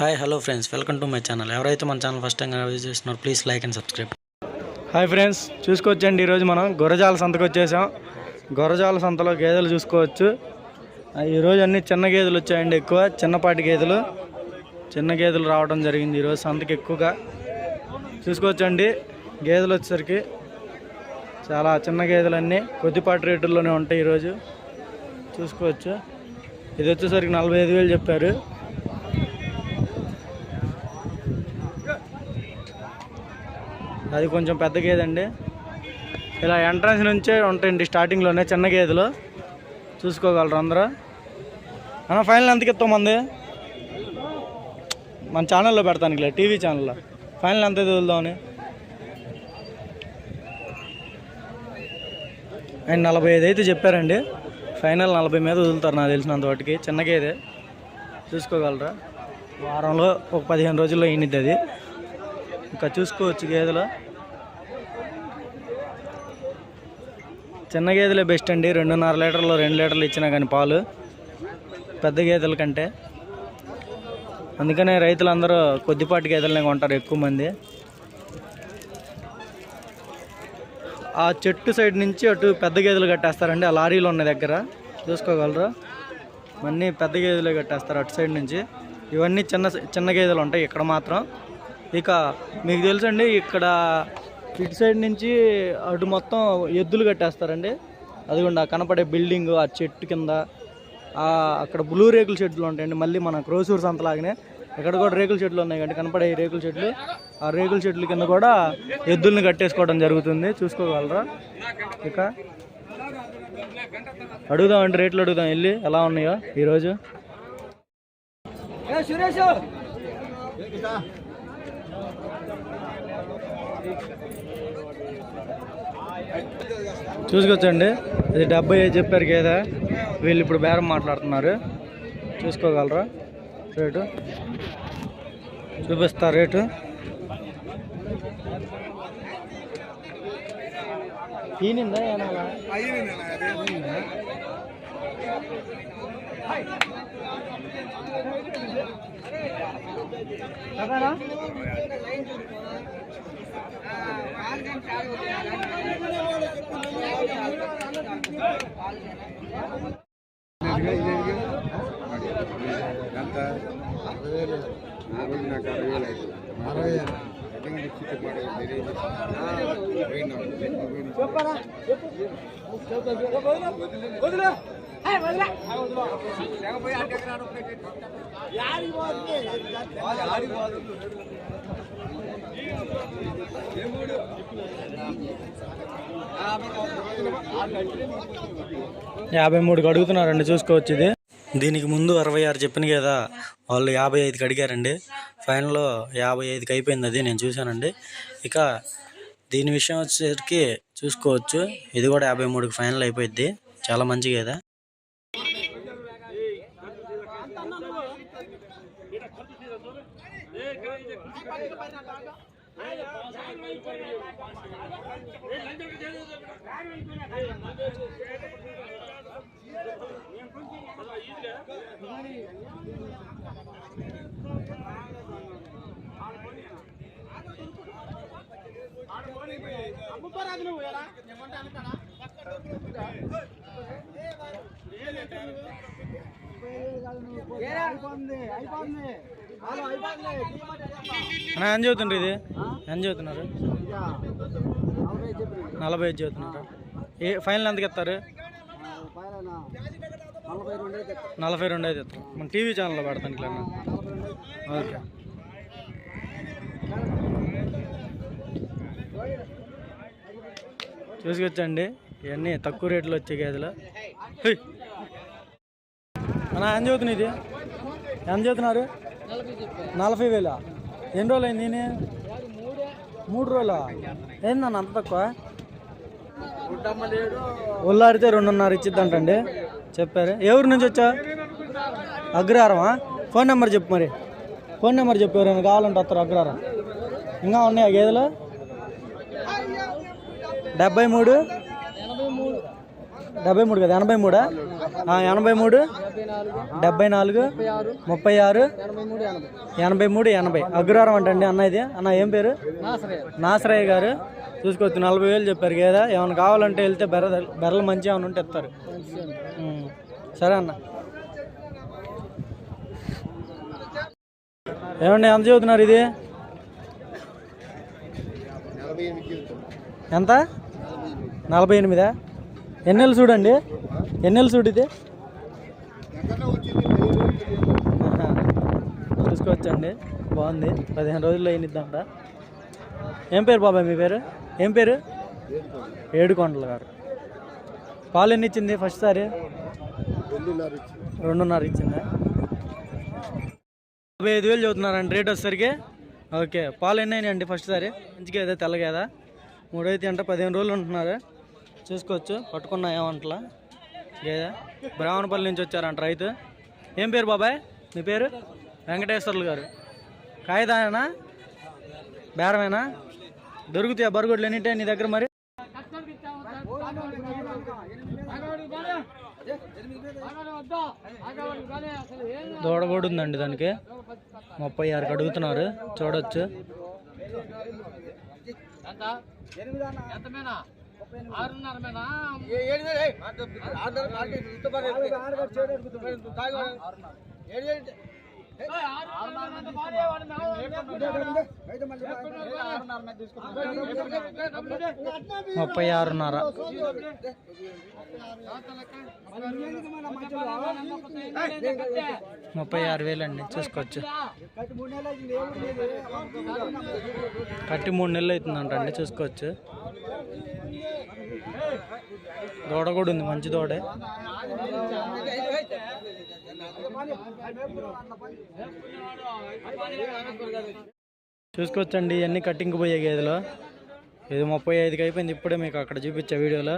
Hi hello friends welcome to my channel ఎవరైతే మన channel first time visit చేస్తున్నారో please like and subscribe hi friends చూసుకోవచ్చండి. ఈరోజు మనం గొర్రజాల సంతకు వచ్చేసాం. గొర్రజాల సంతలో గేదెలు చూసుకోవచ్చు. ఆ, ఈరోజు అన్ని చిన్న గేదెలు వచ్చాయండి ఎక్కువ. చిన్నపాటి గేదెలు. చిన్న గేదెలు రావడం జరిగింది ఈరోజు సంతకి ఎక్కువగా. చూసుకోవచ్చండి. గేదెలు వచ్చేసరికి చాలా చిన్న గేదెలన్నీ కొద్దిపాటి రేటుల్లోనే ఉంటాయి ఈరోజు. చూసుకోవచ్చు. ఇది వచ్చేసరికి నలభై ఐదు వేలు చెప్పారు. అది కొంచెం పెద్ద గేదండి ఇలా ఎంట్రన్స్ నుంచే ఉంటాయండి స్టార్టింగ్లోనే చిన్న గేదెలు. చూసుకోగలరు అందరూ. అన్న ఫైనల్ ఎంతకి ఇస్తాం మంది? మన ఛానల్లో పెడతాను ఇలా టీవీ ఛానల్లో ఫైనల్ ఎంత వదులుదామని ఆయన నలభై ఐదు అయితే చెప్పారండి. ఫైనల్ నలభై మీద వదులుతారు నాకు తెలిసినంత వాటికి. చిన్న గేదె. చూసుకోగలరా? వారంలో ఒక పదిహేను రోజుల్లో ఈనిద్ది అది. ఇంకా చూసుకోవచ్చు గేదెలు. చిన్న గేదెలే బెస్ట్ అండి. రెండున్నర లీటర్లు రెండు లీటర్లు ఇచ్చినా కానీ పాలు. పెద్ద గేదెల కంటే. అందుకనే రైతులందరూ కొద్దిపాటి గేదెలనే కొంటారు ఎక్కువ మంది. ఆ చెట్టు సైడ్ నుంచి అటు పెద్ద గేదెలు కట్టేస్తారండి. ఆ లారీలు ఉన్న దగ్గర. చూసుకోగలరు? అన్నీ పెద్ద గేదెలే కట్టేస్తారు అటు సైడ్ నుంచి. ఇవన్నీ చిన్న చిన్న గేదెలు ఉంటాయి ఇక్కడ మాత్రం. ఇక మీకు తెలుసండి ఇక్కడ ఇటు సైడ్ నుంచి అటు మొత్తం ఎద్దులు కట్టేస్తారండి. అదిగోండి కనపడే బిల్డింగ్ ఆ చెట్టు కింద అక్కడ బ్లూ రేకుల చెట్లు ఉంటాయండి. మళ్ళీ మన క్రోసూర్ సంతలాగానే ఇక్కడ కూడా రేకుల చెట్లు ఉన్నాయి కంటే కనపడే రేకుల చెట్లు. ఆ రేకుల చెట్ల కింద కూడా ఎద్దుల్ని కట్టేసుకోవడం జరుగుతుంది. చూసుకోగలరా? ఇక అడుగుదాం అండి రేట్లు అడుగుదాం. వెళ్ళి ఎలా ఉన్నాయో ఈరోజు? చూసుకోవచ్చండి. ఇది డెబ్బై ఐదు చెప్పారు గేదె. వీళ్ళు ఇప్పుడు బేరం మాట్లాడుతున్నారు. చూసుకోగలరా? రేటు? చూపిస్తా రేటు. ఈనిందా ఏనాలా యాభై మూడుకి అడుగుతున్నారండి చూసుకోవచ్చు ఇది. దీనికి ముందు అరవై ఆరు చెప్పిన కదా వాళ్ళు యాభై ఐదుకి అడిగారండి ఫైనల్లో యాభై ఐదుకి అయిపోయింది అది నేను చూశానండి ఇక దీని విషయం వచ్చేసరికి చూసుకోవచ్చు ఇది కూడా యాభై మూడుకి ఫైనల్ అయిపోయింది చాలా మంచి కదా అన్న ఏం చదువుతుండ్రు ఇది? ఎంత చదువుతున్నారు? నలభై ఐదు చదువుతున్నారు. ఏ ఫైనల్ ఎంతకి ఇస్తారు నలభై రెండు అయితే మన టీవీ ఛానల్లో పెడతాను ఇట్లా ఓకే. చూసుకొచ్చండి. ఇవన్నీ తక్కువ రేట్లో వచ్చే గేదెలు. మన అన్న ఏం చదువుతుంది ఇది? ఎంత చదువుతున్నారు? నలభై వేలా? ఎన్ని రోజులు అయింది ఈయన? మూడు రోజులా? ఏందన్న అంత తక్కువ? ఒళ్ళారితే రెండున్నర ఇచ్చిద్దంటండి. చెప్పారు? ఎవరి నుంచి వచ్చా? అగ్రహారమా? ఫోన్ నెంబర్ చెప్పు మరి. ఫోన్ నెంబర్ చెప్పు ఎవరైనా కావాలంటే వస్తారు అగ్రహారం. ఇంకా ఉన్నాయా గేదెలు? డెబ్బై మూడు. డెబ్బై మూడు కదా? ఎనభై మూడా? ఆ, ఎనభై మూడు. డెబ్బై నాలుగు. ముప్పై ఆరు. ఎనభై మూడు ఎనభై. అగ్రహారం అంటండి అన్న ఇది. అన్న ఏం పేరు? నాసరయ్య గారు. చూసుకోవచ్చు నలభై వేలు చెప్పారు కదా. ఏమైనా కావాలంటే వెళ్తే బెర్ర బెర్రలు మంచి ఏమైనా ఉంటే ఇస్తారు. సరే అన్న. ఏమండి ఎంత చదువుతున్నారు ఇది? ఎంత? నలభై ఎనిమిదా? ఎన్నెల్ చూడండి. ఎన్నెల్ చూడు ఇది చూసుకోవచ్చండి. బాగుంది. పదిహేను రోజుల్లో అయినిద్దంట ఏం పేరు బాబాయ్ మీ పేరు? ఏం పేరు? ఏడుకొండల గారు. పాలు ఎన్ని ఇచ్చింది ఫస్ట్ సారి? రెండున్నర ఇచ్చిందా? యాభై ఐదు వేలు చదువుతున్నారండి రేట్ వచ్చేసరికి. ఓకే. పాలు ఎన్ని అయినాయండి ఫస్ట్ సారి? మంచిగా ఏదో తెల్లగేదా మూడైతే అంటే పదిహేను రోజులు ఉంటున్నారు. చూసుకోవచ్చు. పట్టుకున్నా ఏమంటలా? లేదా బ్రాహ్మణపల్లి నుంచి వచ్చారంట రైతు. ఏం పేరు బాబాయ్? మీ పేరు? వెంకటేశ్వర్లు గారు. కాగితానా బేరమేనా? దొరుకుతాయా బరుగుడ్లు ఎన్నింటే నీ దగ్గర మరి? దూడ కూడా ఉందండి దానికి. ముప్పై ఆరుకి అడుగుతున్నారు. చూడొచ్చు. ముప్పై ఆరున్నర. ముప్పై ఆరు వేలు అండి చూసుకోవచ్చు. కట్టి మూడు నెలలు అవుతుందంట అండి చూసుకోవచ్చు. దూడ కూడా ఉంది మంచి దూడే. చూసుకోవచ్చండి ఇవన్నీ కట్టింగ్ పోయే గేదెలు. ఇది ముప్పై ఐదుకి అయిపోయింది ఇప్పుడే మీకు అక్కడ చూపించే వీడియోలో.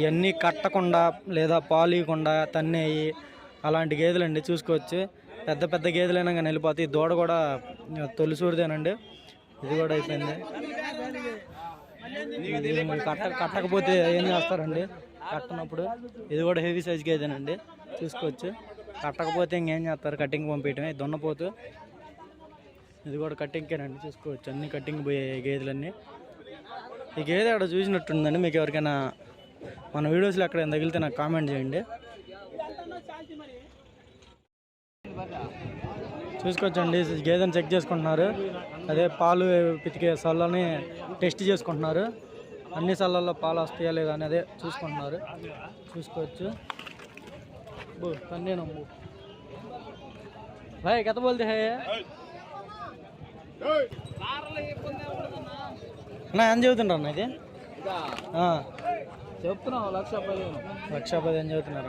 ఇవన్నీ కట్టకుండా లేదా పాలు ఇవ్వకుండా తన్నేయి అలాంటి గేదెలు అండి చూసుకోవచ్చు. పెద్ద పెద్ద గేదెలైనా కానీ వెళ్ళిపోతాయి. ఈ దూడ కూడా తొలిసూరిదేనండి. ఇది కూడా అయిపోయింది. కట్ట కట్టకపోతే ఏం చేస్తారండి? కట్టనప్పుడు ఇది కూడా హెవీ సైజ్ గేదేనండి. చూసుకోవచ్చు కట్టకపోతే ఇంకేం చేస్తారు? కటింగ్ పంపించడమే దున్నపోతూ ఇది కూడా కటింగ్కేనండి చూసుకోవచ్చు అన్ని కటింగ్ పోయే గేదెలన్నీ. ఈ గేదె అక్కడ చూసినట్టుందండి. మీకు ఎవరికైనా మన వీడియోస్లో ఎక్కడ తగిలితే నాకు కామెంట్ చేయండి. చూసుకోవచ్చండి గేదెని చెక్ చేసుకుంటున్నారు. అదే పాలు పితికే సల్లని టెస్ట్ చేసుకుంటున్నారు. అన్ని సల్లల్లో పాలు వస్తాయా లేదా అని అదే చూసుకుంటున్నారు. చూసుకోవచ్చు. బో కన్నే నమ్ము. భాయ్ కథ బోల్తే హే అన్న ఏం చదువుతుండ్రు అన్న ఇది. చెప్తున్నావు లక్ష పదిహేను. లక్ష పదిహేను చదువుతున్నారు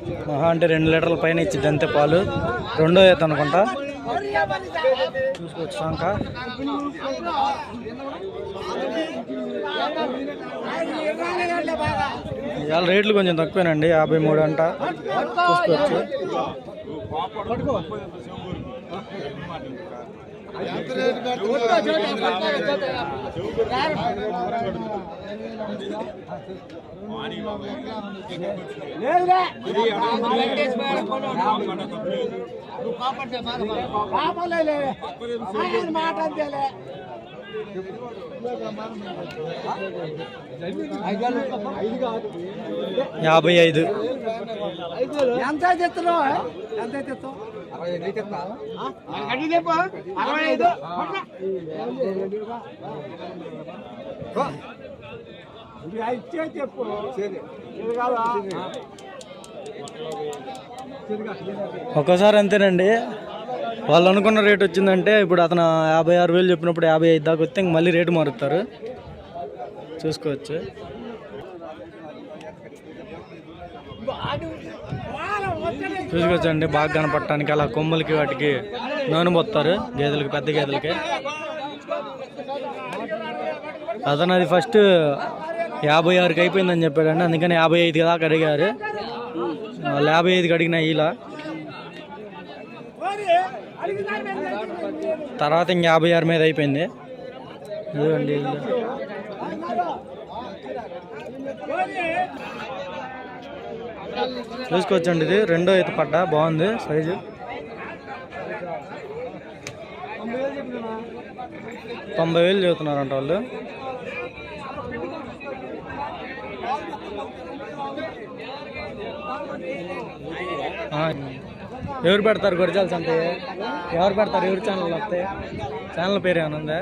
మహా అంటే రెండు లీటర్ల పైన ఇచ్చింది అంతే పాలు. రెండో ఎత్తు అనుకుంటా. చూసుకోవచ్చు ఇవాళ రేట్లు కొంచెం తక్కువేనండి యాభై మూడు అంట. చూసుకోవచ్చు. యాభై ఐదు. ఎంత చెప్తున్నావు? ఎంత చెప్తావు? అరవై ఇచ్చే చెప్పు ఒక్కసారి అంతేనండి. వాళ్ళు అనుకున్న రేట్ వచ్చిందంటే ఇప్పుడు అతను యాభై ఆరు వేలు చెప్పినప్పుడు యాభై ఐదు దాకా వస్తే ఇంక మళ్ళీ రేటు మారుతారు. చూసుకోవచ్చు. చూసుకోవచ్చండి బాగా కనపడటానికి అలా కొమ్ములకి వాటికి నూనె పోస్తారు గేదెలకి పెద్ద గేదెలకి. అతను అది ఫస్ట్ యాభై ఆరుకి అయిపోయిందని చెప్పాడండి అందుకని యాభై ఐదు దాకా అడిగారు. వాళ్ళు యాభై ఐదుకి అడిగిన ఇలా తర్వాత ఇంక యాభై ఆరు మీద అయిపోయింది. ఇదిగోండి చూసుకోవచ్చండి ఇది. రెండో ఈత పడ్డ. బాగుంది సైజు. తొంభై వేలు చెబుతున్నారంట వాళ్ళు. ఎవరు పెడతారు గొరిజాల్స్ అంటే ఎవరు పెడతారు? ఎవరు ఛానల్ వస్తాయి? ఛానల్ పేరు ఏమైనా ఉందా?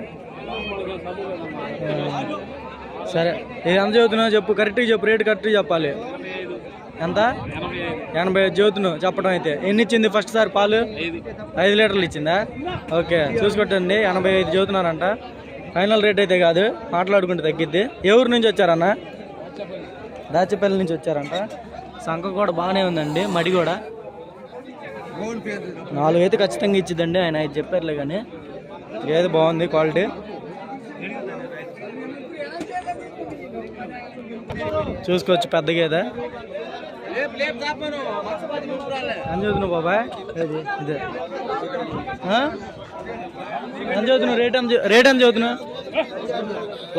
సరే. ఇది ఎంత చదువుతున్నావు చెప్పు. కరెక్ట్గా చెప్పు. రేటు కరెక్ట్గా చెప్పాలి. ఎంత? ఎనభై ఐదు చదువుతున్నావు చెప్పడం అయితే. ఎన్ని ఇచ్చింది ఫస్ట్ సారి పాలు? ఐదు లీటర్లు ఇచ్చిందా? ఓకే చూసుకోండి ఎనభై ఐదు చదువుతున్నారంట. ఫైనల్ రేట్ అయితే కాదు మాట్లాడుకుంటే తగ్గిద్ది. ఎవరి నుంచి వచ్చారన్న? దాచేపల్లి నుంచి వచ్చారంట. సంఖ కూడా బాగానే ఉందండి మడి కూడా నాలుగు అయితే ఖచ్చితంగా ఇచ్చిద్దండి ఆయన అయితే చెప్పారులే కానీ. ఏది బాగుంది క్వాలిటీ. చూసుకోవచ్చు పెద్ద గేదె. ఎంత బాబాయ్. ఇది. ఇదే రేట్ ఎంత చే- రేట్ ఎంత చదువుతున్నావు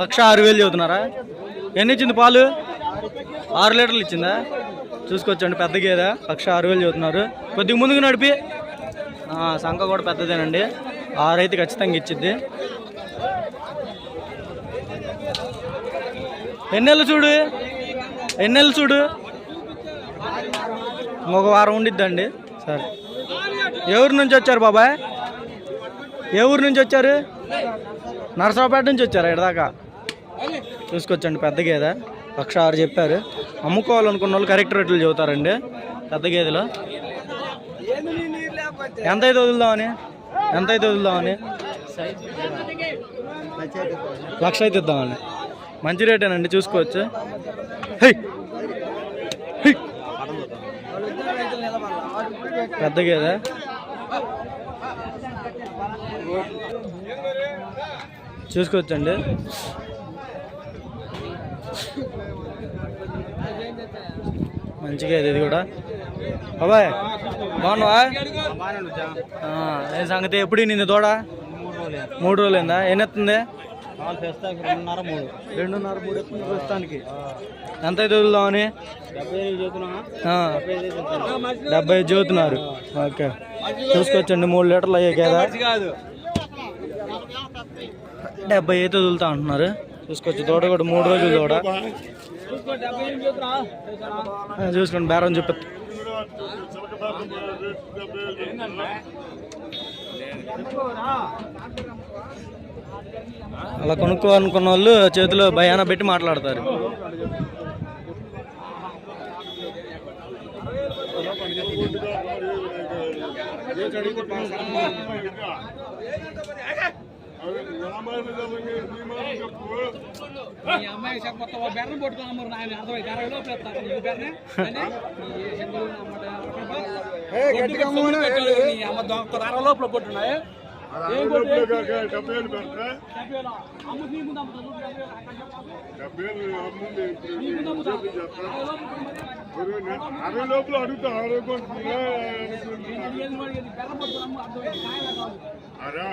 లక్ష ఆరు వేలు చదువుతున్నారా? ఎన్ని ఇచ్చింది పాలు? ఆరు లీటర్లు ఇచ్చిందా? చూసుకోవచ్చండి పెద్ద గేదె. లక్ష ఆరు వేలు చదువుతున్నారు. కొద్దిగా ముందుకు నడిపి. సంఖ కూడా పెద్దదేనండి. ఆరైతే ఖచ్చితంగా ఇచ్చిద్ది. ఎన్నెళ్ళు చూడు? ఎన్నెళ్ళు చూడు? ఇంకొక వారం ఉండిద్దండి. సరే. ఎవరి నుంచి వచ్చారు బాబాయ్? ఏ ఊరు నుంచి వచ్చారు? నరసరావుపేట నుంచి వచ్చారు ఇక్కడ చూసుకొచ్చండి పెద్ద గేదె. లక్ష ఆరు చెప్పారు. అమ్ముకోవాలనుకున్న వాళ్ళు కరెక్ట్ రేట్లు చెబుతారండి పెద్ద గేదెలో. ఎంత అయితే వదులుదామని? ఎంత అయితే వదులుదామని? లక్ష అయితే ఇద్దామని. మంచి రేటేనండి చూసుకోవచ్చు. హై! పెద్ద గేదె? చూసుకోవచ్చండి. మంచిగా ఇది ఇది కూడా. బాబాయ్ బాగున్నావా? ఏం సంగతి? ఎప్పుడు నిన్ను తోడ? మూడు రోజులు అయిందా ఎన్ని ఎత్తుంది రెండున్నర మూడు. రెండున్నర మూడు ప్రస్తుతానికి. ఎంత అయితే వదులుదామని డెబ్బై ఐదు చదువుతున్నారు ఓకే. చూసుకోవచ్చండి మూడు లీటర్లు అయ్యే కదా. డెబ్బై అయితే వదులుతా అంటున్నారు. చూసుకోవచ్చు తోట కూడా మూడు రోజులు ఆ, చూసుకోండి బేరం చూపి అలా కొనుక్కోవాలనుకున్న వాళ్ళు చేతిలో భయాన పెట్టి మాట్లాడతారు. లోపల ఎత్తారు అరవై లోపల అడుగుతా ఆరోగ్యం ఏం మరి అరా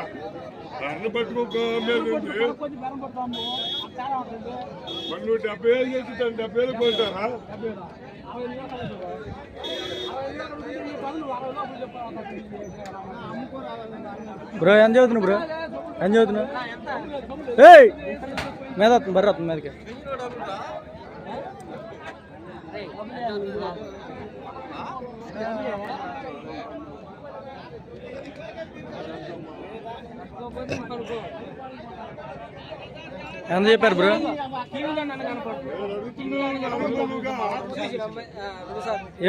డెబ్బై వేలు చేసి డెబ్బై వేలు కొంటారా బ్రో ఎంత చదువుతున్నావు బ్రో? ఎంత చదువుతున్నావు? ఏయ్! మీద వస్తుంది బర్రె వస్తుంది మీదకి. ఎంత చెప్పారు బ్రో?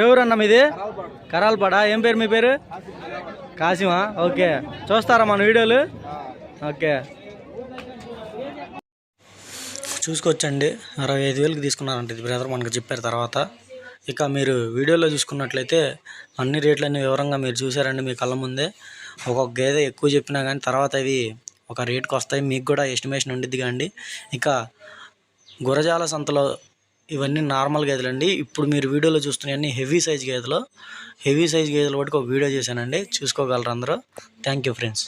ఎవరన్నా మీది? కరాలపాడా? ఏం పేరు మీ పేరు? కాసిమా ఓకే. చూస్తారా మన వీడియోలు? ఓకే. చూసుకోవచ్చండి. అరవై ఐదు వేలకు తీసుకున్నారంట ఇది బ్రదర్ మనకు చెప్పారు తర్వాత. ఇక మీరు వీడియోలో చూసుకున్నట్లయితే అన్ని రేట్లన్నీ వివరంగా మీరు చూసారండి మీ కళ్ళ ముందే. ఒక్కొక్క గేదె ఎక్కువ చెప్పినా కానీ తర్వాత అవి ఒక రేట్కి వస్తాయి. మీకు కూడా ఎస్టిమేషన్ ఉండిద్ది కండి ఇక గురజాల సంతలో ఇవన్నీ నార్మల్ గేదెలండి. ఇప్పుడు మీరు వీడియోలో చూస్తున్నవన్నీ హెవీ సైజ్ గేదెలు. హెవీ సైజ్ గేదెలు బట్టి ఒక వీడియో చేశానండి. చూసుకోగలరు అందరూ. Thank you friends